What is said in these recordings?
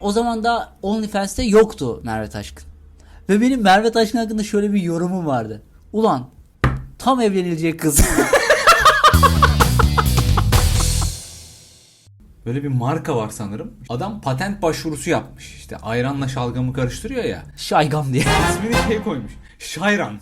O zaman da OnlyFans'te yoktu Merve Taşkın. Ve benim Merve Taşkın hakkında şöyle bir yorumum vardı. Ulan tam evlenilecek kız. Böyle bir marka var sanırım. Adam patent başvurusu yapmış. İşte ayranla şalgamı karıştırıyor ya. Şaygam diye. İsmini şey koymuş. Şayran.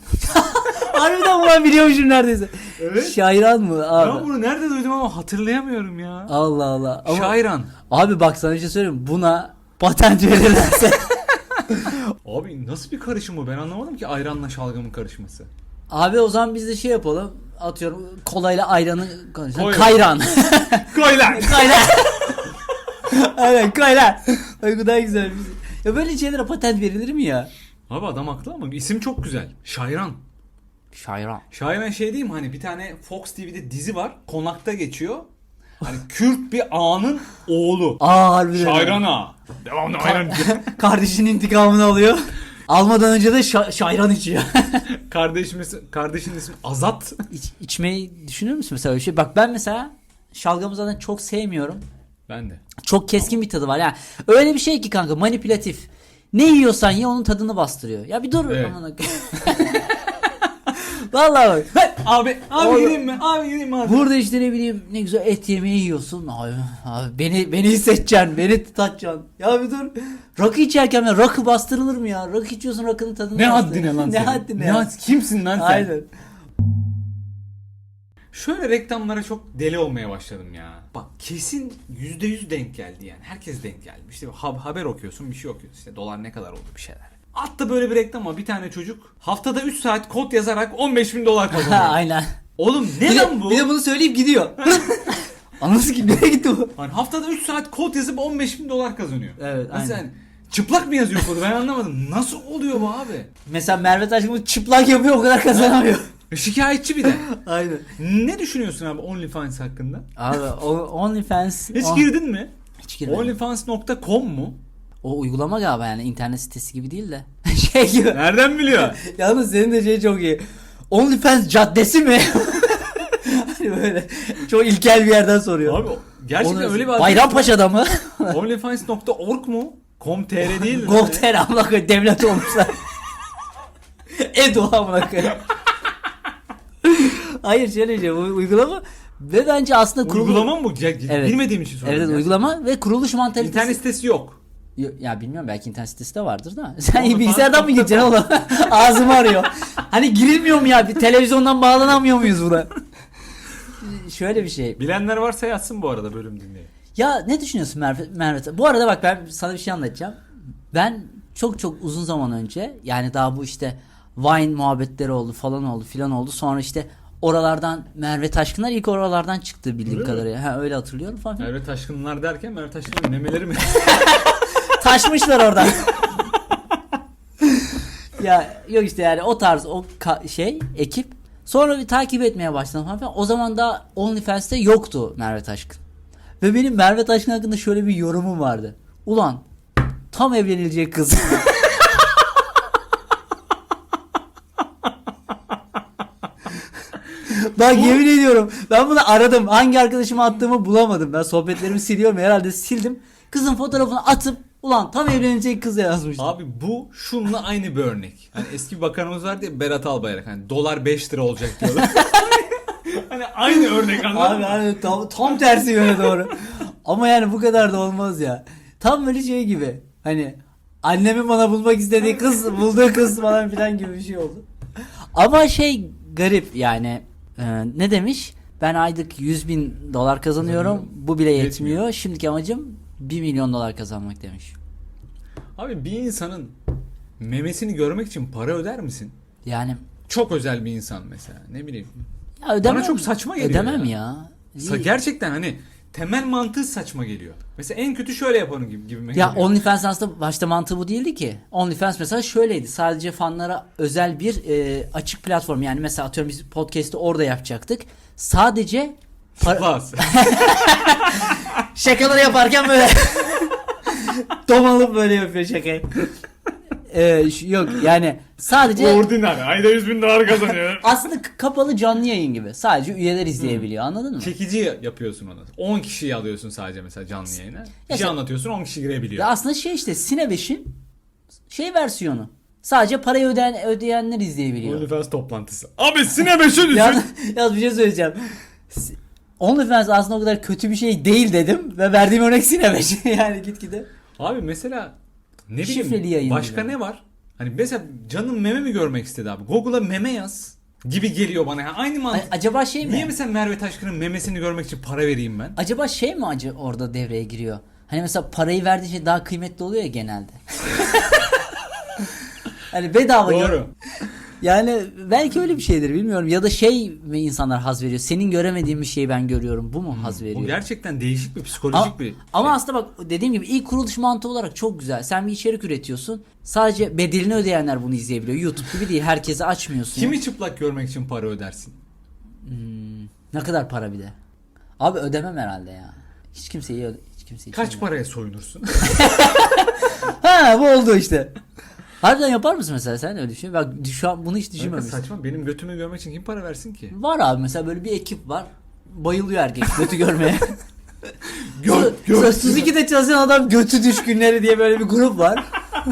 Harbiden ulan biliyormuşum neredeyse. Evet. Şayran mı abi? Ben bunu nerede duydum ama hatırlayamıyorum ya. Allah Allah. Ama, Şayran. abi bak sana bir şey söyleyeyim. Buna patent verirlerse. Abi nasıl bir karışım bu? Ben anlamadım ki ayranla şalgamın karışması. abi o zaman biz de şey yapalım. Atıyorum kolayla ayranı konuşalım. Kayran. Koy lan. Kayran. Aynen kayran. Ay bu daha güzel. Ya böyle şeylere patent verilir mi ya? Abi adam haklı ama isim çok güzel. Şayran. Şayran. Şayran şey değil mi? Hani bir tane Fox TV'de dizi var. Konakta geçiyor. Hani Kürt bir ağanın oğlu. Aa harbiden. Şayran ağa. Devamlı ayran. Kardeşinin intikamını alıyor. Almadan önce de şa- şayran içiyor. Kardeşimiz, kardeşinin ismi Azat. İç, içmeyi düşünür müsün mesela öyle şey? Bak ben mesela şalgamı zaten çok sevmiyorum. Ben de. Çok keskin bir tadı var. Yani öyle bir şey ki kanka manipülatif. Ne yiyorsan ye onun tadını bastırıyor. Ya bir dur. Evet. amına koyayım. Vallahi bak. Abi, abi Oğlum. gideyim mi? Abi gideyim mi? Abi. Burada işte ne bileyim ne güzel et yemeği yiyorsun. Abi, abi beni beni hissedeceksin, beni tutacaksın. Ya bir dur. Rakı içerken ya rakı bastırılır mı ya? Rakı içiyorsun rakının tadını Ne bastır. haddine lan Ne senin? haddine Ne ya? had- Kimsin lan sen? Aynen. Şöyle reklamlara çok deli olmaya başladım ya. Bak kesin %100 denk geldi yani. Herkes denk geldi. İşte ha- haber okuyorsun bir şey okuyorsun. İşte dolar ne kadar oldu bir şeyler. Altta böyle bir reklam var. Bir tane çocuk haftada 3 saat kod yazarak 15 bin dolar kazanıyor. aynen. Oğlum Bir ne de, lan bu? bir de bunu söyleyip gidiyor. Anlasın ki nereye gitti bu? Hani haftada 3 saat kod yazıp 15 bin dolar kazanıyor. Evet, Nasıl aynen. yani? Çıplak mı yazıyor kodu ben anlamadım. Nasıl oluyor bu abi? Mesela Merve bunu çıplak yapıyor o kadar kazanamıyor. Şikayetçi bir de. aynen. ne düşünüyorsun abi OnlyFans hakkında? Abi o OnlyFans. Hiç o- girdin mi? Hiç girmedim. OnlyFans.com mu? O uygulama galiba yani internet sitesi gibi değil de. şey gibi. Nereden biliyor? Yalnız senin de şey çok iyi. OnlyFans caddesi mi? hani böyle çok ilkel bir yerden soruyor. Abi gerçekten Onu- öyle bir Bayrampaşa'da mı? OnlyFans.org mu? Com.tr değil mi? Gokter amına koyayım devlet olmuşlar. Edo amına koyayım. Hayır şöyle şey uygulama ve bence aslında kurulu... Uygulama mı bu? Ya, Evet. Bilmediğim için soruyorum. Evet ya. uygulama ve kuruluş mantalitesi. İnternet sitesi yok. Ya bilmiyorum belki internet sitesi de vardır da. Sen Onu bilgisayardan mı gireceksin oğlum? Ağzımı arıyor. Hani girilmiyor mu ya? Bir televizyondan bağlanamıyor muyuz buna? Şöyle bir şey. Bilenler varsa yazsın bu arada bölüm dinleyin. Ya ne düşünüyorsun Merve? Merve? Bu arada bak ben sana bir şey anlatacağım. Ben çok çok uzun zaman önce yani daha bu işte Vine muhabbetleri oldu falan oldu filan oldu. Sonra işte oralardan Merve Taşkınlar ilk oralardan çıktı bildiğim Öyle mi? kadarıyla. Ha, öyle hatırlıyorum falan. Merve Taşkınlar derken Merve Taşkın'ın memeleri mi? Taşmışlar oradan. ya yok işte yani o tarz o şey ekip sonra bir takip etmeye başladım falan filan. O zaman da OnlyFans'te yoktu Merve Taşkın. Ve benim Merve Taşkın hakkında şöyle bir yorumum vardı. Ulan tam evlenilecek kız. Bak yemin ediyorum ben bunu aradım. Hangi arkadaşıma attığımı bulamadım. Ben sohbetlerimi siliyorum herhalde sildim. Kızın fotoğrafını atıp ulan tam evlenecek kız yazmıştım. Abi bu şununla aynı bir örnek. Hani eski bir bakanımız vardı ya Berat Albayrak. Hani dolar 5 lira olacak diyorlar. hani aynı örnek anladın Abi mı? hani tam, tam tersi yöne doğru. Ama yani bu kadar da olmaz ya. Tam böyle şey gibi. Hani annemin bana bulmak istediği kız bulduğu kız falan filan gibi bir şey oldu. Ama şey garip yani e, ne demiş? Ben aylık 100 bin dolar kazanıyorum. Bu bile yetmiyor. Yetmiyor. Şimdiki amacım 1 milyon dolar kazanmak demiş. Abi bir insanın memesini görmek için para öder misin? Yani Çok özel bir insan mesela. Ne bileyim. ya ödemem. Bana çok saçma geliyor Ödemem ya. ya. Sa- gerçekten hani temel mantığı saçma geliyor. Mesela en kötü şöyle yaparım gibi gibi. Ya OnlyFans aslında başta mantığı bu değildi ki. OnlyFans mesela şöyleydi. Sadece fanlara özel bir e, açık platform. Yani mesela atıyorum biz podcast'i orada yapacaktık. Sadece para- şakaları yaparken böyle domalıp böyle yapıyor şakayı. e, şu- yok yani sadece Ordinary. Ayda 100 bin dolar kazanıyor. aslında k- kapalı canlı yayın gibi. Sadece üyeler izleyebiliyor anladın mı? Çekici yapıyorsun onu. 10 kişiyi alıyorsun sadece mesela canlı yayına. Bir şey sen- anlatıyorsun 10 kişi girebiliyor. Ya aslında şey işte Sine 5'in şey versiyonu. Sadece parayı ödeyen, ödeyenler izleyebiliyor. OnlyFans toplantısı. Abi Sine 5'i düşün. ya, yalnız bir şey söyleyeceğim. S- OnlyFans aslında o kadar kötü bir şey değil dedim ve verdiğim örnek Sine 5. yani gitgide. Abi mesela ne Şifreli bileyim yayın başka gibi. ne var? Hani mesela canım meme mi görmek istedi abi? Google'a meme yaz gibi geliyor bana. Yani aynı A- mantık. acaba şey mi? Niye mesela Merve Taşkın'ın memesini görmek için para vereyim ben? Acaba şey mi acı orada devreye giriyor? Hani mesela parayı verdiği şey daha kıymetli oluyor ya genelde. hani bedava Doğru. Yani belki öyle bir şeydir bilmiyorum. Ya da şey mi insanlar haz veriyor? Senin göremediğin bir şeyi ben görüyorum. Bu mu haz veriyor? Bu gerçekten değişik bir psikolojik ama, bir ama aslında bak dediğim gibi ilk kuruluş mantığı olarak çok güzel. Sen bir içerik üretiyorsun. Sadece bedelini ödeyenler bunu izleyebiliyor. YouTube gibi değil. Herkese açmıyorsun. Kimi çıplak görmek için para ödersin? Ne kadar para bir de? Abi ödemem herhalde ya. Hiç kimseyi hiç kimseyi Kaç paraya soyunursun? Ha bu oldu işte. Harbiden yapar mısın mesela sen öyle şey? Bak şu an bunu hiç Kanka düşünmemiştim. saçma benim götümü görmek için kim para versin ki? Var abi mesela böyle bir ekip var. Bayılıyor erkek götü görmeye. Göt, Su- Suzuki'de çalışan adam götü düşkünleri diye böyle bir grup var.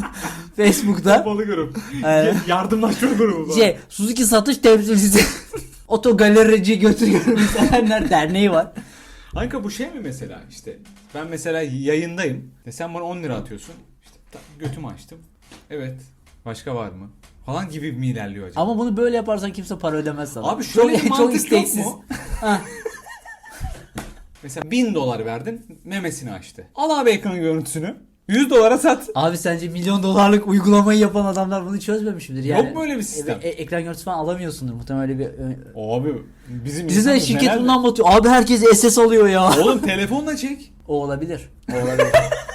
Facebook'ta. Kapalı grup. Aynen. Yardımlaşma grubu. Şey, Suzuki satış temsilcisi. Oto galerici götü sevenler derneği var. Kanka bu şey mi mesela işte ben mesela yayındayım. E sen bana 10 lira atıyorsun. İşte ta- götümü açtım. Evet. Başka var mı? Falan gibi mi ilerliyor acaba? Ama bunu böyle yaparsan kimse para ödemez sana. Abi şöyle bir çok, çok mantık isteksiz. yok mu? Mesela 1000 dolar verdin memesini açtı. Al abi ekran görüntüsünü. 100 dolara sat. Abi sence milyon dolarlık uygulamayı yapan adamlar bunu çözmemiş midir? Yani, Yok mu öyle bir sistem? E- e- ekran görüntüsü falan alamıyorsundur muhtemelen öyle bir... ö- Abi bizim insanımız şirket bundan batıyor. Abi herkes SS alıyor ya. Oğlum telefonla çek. O olabilir. O olabilir.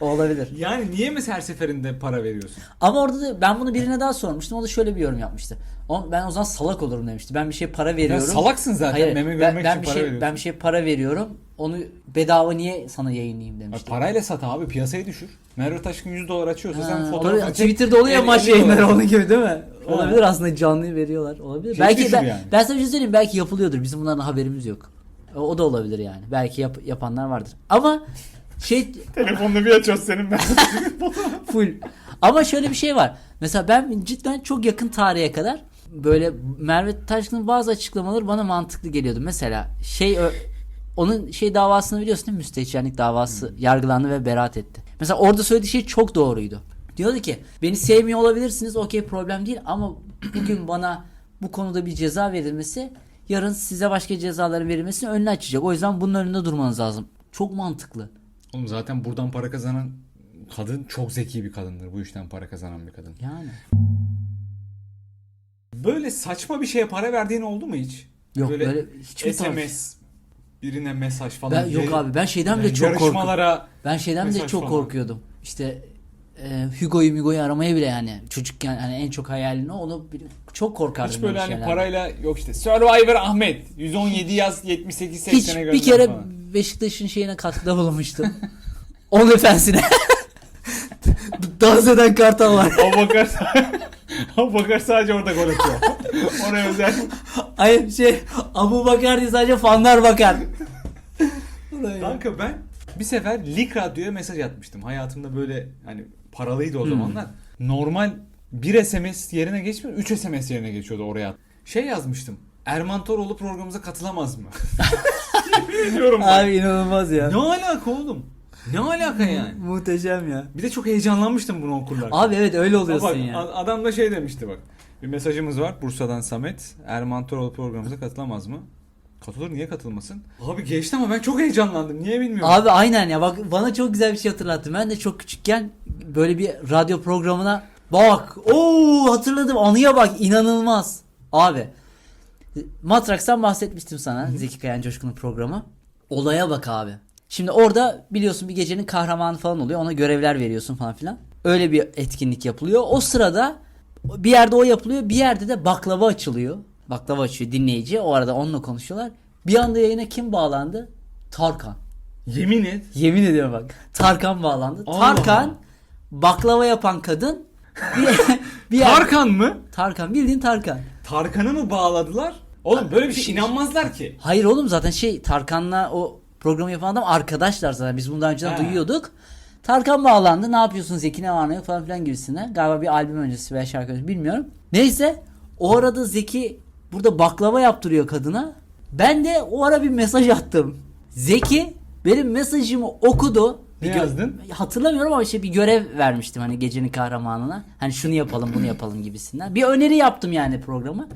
o olabilir. Yani niye mesela her seferinde para veriyorsun? Ama orada da ben bunu birine daha sormuştum. O da şöyle bir yorum yapmıştı. O, ben o zaman salak olurum demişti. Ben bir şey para Ya veriyorum. salaksın zaten Hayır, meme ben, görmek ben için bir para şey veriyorsun. ben bir şey para veriyorum. Onu bedava niye sana yayınlayayım demişti. parayla sat abi piyasayı düşür. Merve Taşkın 100 dolar açıyorsa Ha, sen fotoğrafını çek. Twitter'da oluyor ya 50 maç yayınları onun gibi değil mi? Olabilir aslında canlı veriyorlar. Olabilir. Şey belki ben, yani. ben sana bir şey söyleyeyim belki yapılıyordur. Bizim bunlardan haberimiz yok. O, o da olabilir yani. Belki yap- yapanlar vardır. Ama şey Telefonla bir açıyorsun senin ben. full. Ama şöyle bir şey var. Mesela ben cidden çok yakın tarihe kadar böyle Merve Taşkın'ın bazı açıklamaları bana mantıklı geliyordu. Mesela şey onun şey davasını biliyorsun değil mi? Müstehcenlik davası yargılandı ve beraat etti. Mesela orada söylediği şey çok doğruydu. Diyordu ki beni sevmiyor olabilirsiniz okey problem değil ama bugün bana bu konuda bir ceza verilmesi yarın size başka cezaların verilmesinin önünü açacak. O yüzden bunun önünde durmanız lazım. Çok mantıklı. Oğlum zaten buradan para kazanan kadın çok zeki bir kadındır. Bu işten para kazanan bir kadın. Yani. Böyle saçma bir şeye para verdiğin oldu mu hiç? Yok böyle, hiç mi tarz- SMS birine mesaj falan. Ben yok abi ben şeyden bile yani çok yarışmalara Ben şeyden bile çok falan. korkuyordum. İşte e, Hugo'yu Migo'yu aramaya bile yani çocukken hani en çok hayalini onu çok korkardım. hiç böyle öyle hani şeylerden. parayla yok işte Survivor Ahmet 117 yaz 78 80'e hiç gönder bir kere falan. Beşiktaş'ın şeyine katkıda bulunmuştum. Onun efendisine. Dans eden kartal var. Abubakar Abubakar sadece orada gol atıyor. Oraya özel. Hayır şey Abu Bakar değil sadece fanlar bakar. Kanka ben bir sefer Lik Radyo'ya mesaj atmıştım. Hayatımda böyle hani paralıydı o Hmm. zamanlar. Normal bir SMS yerine geçmiyor, 3 SMS yerine geçiyordu oraya. Şey yazmıştım. Erman Toroğlu programımıza katılamaz mı? Yemin ediyorum bak. Abi inanılmaz ya. Ne alaka oğlum? Ne alaka yani? Muhteşem ya. Bir de çok heyecanlanmıştım bunu okurlarken. Abi evet öyle Bak, oluyorsun ya. a- Adam da şey demişti bak. Bir mesajımız var Bursa'dan Samet. Erman Toroğlu programımıza katılamaz mı? Katılır niye katılmasın? Abi geçti ama ben çok heyecanlandım. Niye bilmiyorum. Abi aynen ya bak bana çok güzel bir şey hatırlattı. Ben de çok küçükken böyle bir radyo programına bak ooo hatırladım anıya bak inanılmaz. Abi Matraks'tan bahsetmiştim sana Zeki Kayan Coşkun'un programı. Olaya bak abi. Şimdi orada biliyorsun bir gecenin kahramanı falan oluyor ona görevler veriyorsun falan filan. Öyle bir etkinlik yapılıyor. O sırada bir yerde o yapılıyor bir yerde de baklava açılıyor. Baklava açıyor dinleyici o arada onunla konuşuyorlar. Bir anda yayına kim bağlandı? Tarkan. Yemin et. Yemin ediyorum bak. Tarkan bağlandı. Allah Tarkan baklava yapan kadın bir, bir yer- Tarkan mı? Tarkan bildiğin Tarkan. Tarkan'ı mı bağladılar? Oğlum böyle bir şey inanmazlar ki. Hayır oğlum zaten şey Tarkan'la o programı yapan adam arkadaşlar zaten. Biz bunu daha önceden duyuyorduk. Tarkan bağlandı. Ne yapıyorsun Zeki ne var ne yok falan filan gibisinden. Galiba bir albüm öncesi veya şarkı öncesi bilmiyorum. Neyse o arada Zeki burada baklava yaptırıyor kadına. Ben de o ara bir mesaj attım. Zeki benim mesajımı okudu. Ne Bir gö- yazdın? Hatırlamıyorum ama işte bir görev vermiştim hani gecenin kahramanına. Hani şunu yapalım bunu yapalım gibisinden. Bir öneri yaptım yani programa.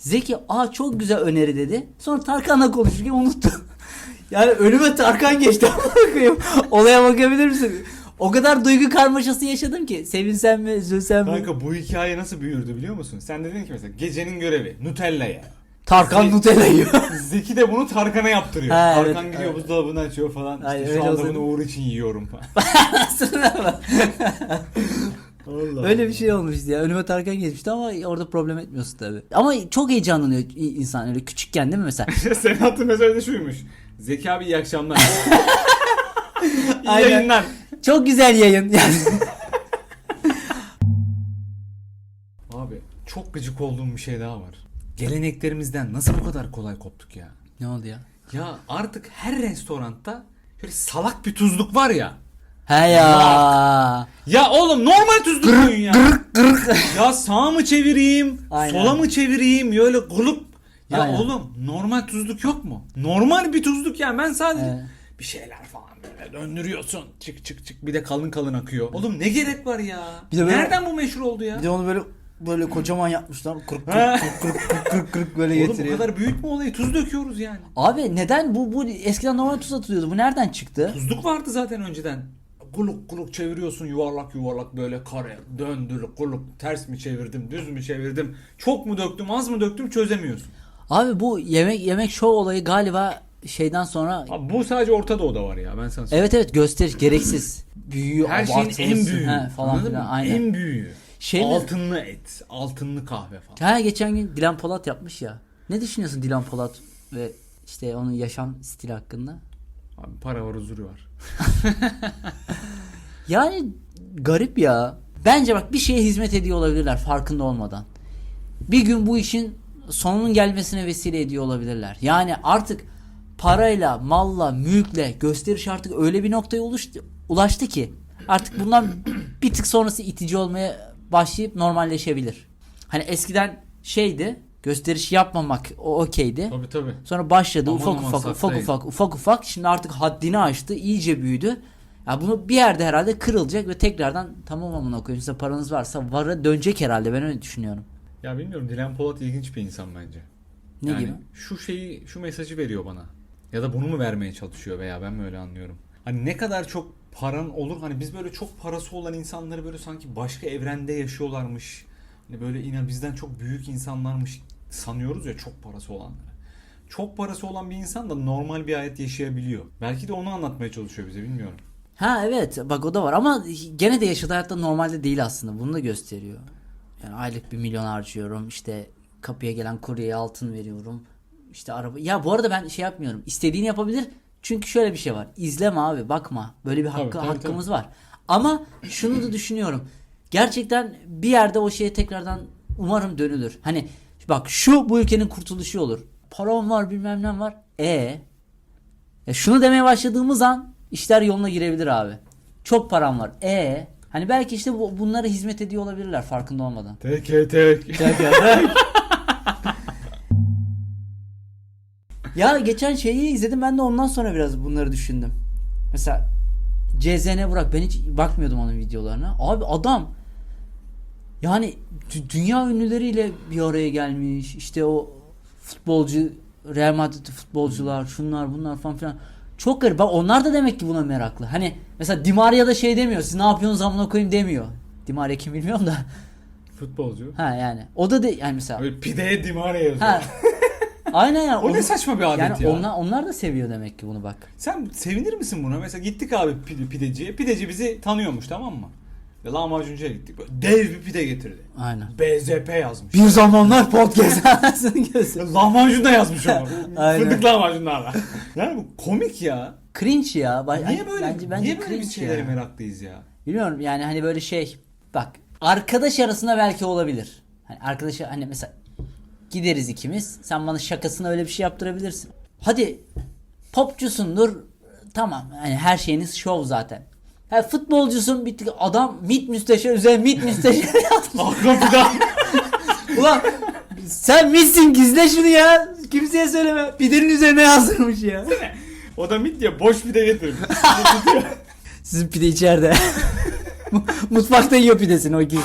Zeki aa çok güzel öneri dedi. Sonra Tarkan'la konuşurken unuttum. yani önüme Tarkan geçti. Olaya bakabilir misin? O kadar duygu karmaşası yaşadım ki. Sevinsem mi, üzülsem mi? Kanka bu hikaye nasıl büyürdü biliyor musun? Sen dedin ki mesela gecenin görevi Nutella ye. Tarkan Zeki- Nutella yiyor. Zeki de bunu Tarkan'a yaptırıyor. Ha, Tarkan evet, gidiyor evet. buzdolabını açıyor falan. Aynen, İşte şu anda bunu Uğur için yiyorum falan. Allah Öyle bir şey olmuştu ya. Önüme Tarkan geçmişti ama orada problem etmiyorsun tabi. Ama çok heyecanlanıyor insan öyle küçükken değil mi mesela? Senin attığın mesaj da şuymuş. Zeki abi iyi akşamlar. iyi Aynen. yayınlar. Çok güzel yayın. Yani. Abi çok gıcık olduğum bir şey daha var. Geleneklerimizden nasıl bu kadar kolay koptuk ya? ne oldu ya? Ya artık her restoranda şöyle salak bir tuzluk var ya. He ya. Ya oğlum normal tuzluk koyun ya. Gırık gırık. Ya sağa mı çevireyim, Aynen. sola mı çevireyim, öyle gulup. Ya Aynen. oğlum normal tuzluk yok mu? Normal bir tuzluk ya ben sadece Evet. bir şeyler falan böyle döndürüyorsun. Çık çık çık bir de kalın kalın akıyor. Oğlum ne gerek var ya? Bir de böyle- Nereden bu meşhur oldu ya? Bir de onu böyle böyle kocaman yapmışlar. Kırık Ha. kırık kırık kırık kırık kırık böyle Oğlum bu getiriyor. kadar büyütme olayı tuz döküyoruz yani. Abi neden bu bu eskiden normal tuz atılıyordu. Bu nereden çıktı? Tuzluk vardı zaten önceden. Kuluk kuluk çeviriyorsun yuvarlak yuvarlak böyle kare döndür kuluk ters mi çevirdim düz mü çevirdim çok mu döktüm az mı döktüm çözemiyorsun. Abi bu yemek yemek şov olayı galiba şeyden sonra Abi bu sadece Orta Doğu'da var ya ben sana söyleyeyim. evet evet gösteriş gereksiz. Büyüyor Her şeyin en büyüğü. he, falan Anladın filan mı? aynen. En büyüğü. Şey mi? altınlı et, altınlı kahve falan. Ha geçen gün Dilan Polat yapmış ya. Ne düşünüyorsun Dilan Polat ve işte onun yaşam stili hakkında? Abi para var huzuru var. Yani garip ya. Bence bak bir şeye hizmet ediyor olabilirler farkında olmadan. Bir gün bu işin sonunun gelmesine vesile ediyor olabilirler. Yani artık parayla, malla, mülkle gösteriş artık öyle bir noktaya ulaştı, ulaştı ki artık bundan bir tık sonrası itici olmaya başlayıp normalleşebilir. Hani eskiden şeydi gösteriş yapmamak o okeydi. Tabii tabii. Sonra başladı Aman ufak aman ufak ufak ufak ufak ufak şimdi artık haddini aştı iyice büyüdü. Ya bunu bir yerde herhalde kırılacak ve tekrardan tamam amına koyayım size paranız varsa vara dönecek herhalde ben öyle düşünüyorum. Ya bilmiyorum Dilan Polat ilginç bir insan bence. Ne yani gibi? şu şeyi, şu mesajı veriyor bana. Ya da bunu mu vermeye çalışıyor veya ben mi öyle anlıyorum? Hani ne kadar çok paran olur hani biz böyle çok parası olan insanları böyle sanki başka evrende yaşıyorlarmış. Hani böyle inan bizden çok büyük insanlarmış sanıyoruz ya çok parası olanları. Çok parası olan bir insan da normal bir hayat yaşayabiliyor. Belki de onu anlatmaya çalışıyor bize bilmiyorum. Ha evet bak o da var ama gene de yaşadığı hayatta normalde değil aslında bunu da gösteriyor. Yani aylık bir milyon harcıyorum işte kapıya gelen kuryeye altın veriyorum. İşte araba ya bu arada ben şey yapmıyorum istediğini yapabilir çünkü şöyle bir şey var izleme abi bakma böyle bir hakkı, tabii, hakkımız var. Ama şunu da düşünüyorum gerçekten bir yerde o şeye tekrardan umarım dönülür. Hani bak şu bu ülkenin kurtuluşu olur. Param var bilmem ne var. E ya şunu demeye başladığımız an işler yoluna girebilir abi. Çok param var. E hani belki işte bu, bunlara hizmet ediyor olabilirler farkında olmadan. Tek tek. ya geçen şeyi izledim ben de ondan sonra biraz bunları düşündüm. Mesela CZN Burak ben hiç bakmıyordum onun videolarına. Abi adam yani dü- dünya ünlüleriyle bir araya gelmiş. İşte o futbolcu Real Madrid futbolcular şunlar bunlar falan filan. Çok garip. Bak onlar da demek ki buna meraklı. Hani mesela Di Maria da şey demiyor. Siz ne yapıyorsunuz amına koyayım demiyor. Di Maria kim bilmiyorum da. Futbolcu. Ha yani. O da de yani mesela. Böyle pideye dimare yazıyor. Ha. Aynen yani. O ne saçma bir adet yani ya. onlar onlar da seviyor demek ki bunu bak. Sen sevinir misin buna? Mesela gittik abi pide, pideciye. Pideci bizi tanıyormuş tamam mı? Ve lahmacuncuya gittik. Böyle dev bir pide getirdi. Aynen. BZP yazmış. Bir zamanlar podcast gözü. Ya lahmacun da yazmış ama. Aynen. Fındık lahmacunlarla. Yani bu komik ya. Cringe ya. Ba- Niye böyle, bence, bence niye böyle bir şeylere ya. meraklıyız ya? Bilmiyorum yani hani böyle şey bak Arkadaş arasında belki olabilir. Hani arkadaş hani mesela gideriz ikimiz. Sen bana şakasına öyle bir şey yaptırabilirsin. Hadi popçusundur. Tamam. Hani her şeyiniz şov zaten. Ha, futbolcusun bittik adam mit müsteşar üzerine mit müsteşar yazmış. Ulan sen mitsin gizle şunu ya. Kimseye söyleme. Pidenin üzerine yazdırmış ya. o da mit ya boş pide getirmiş. Sizin pide içeride. Mutfakta yiyor pidesini o gizli.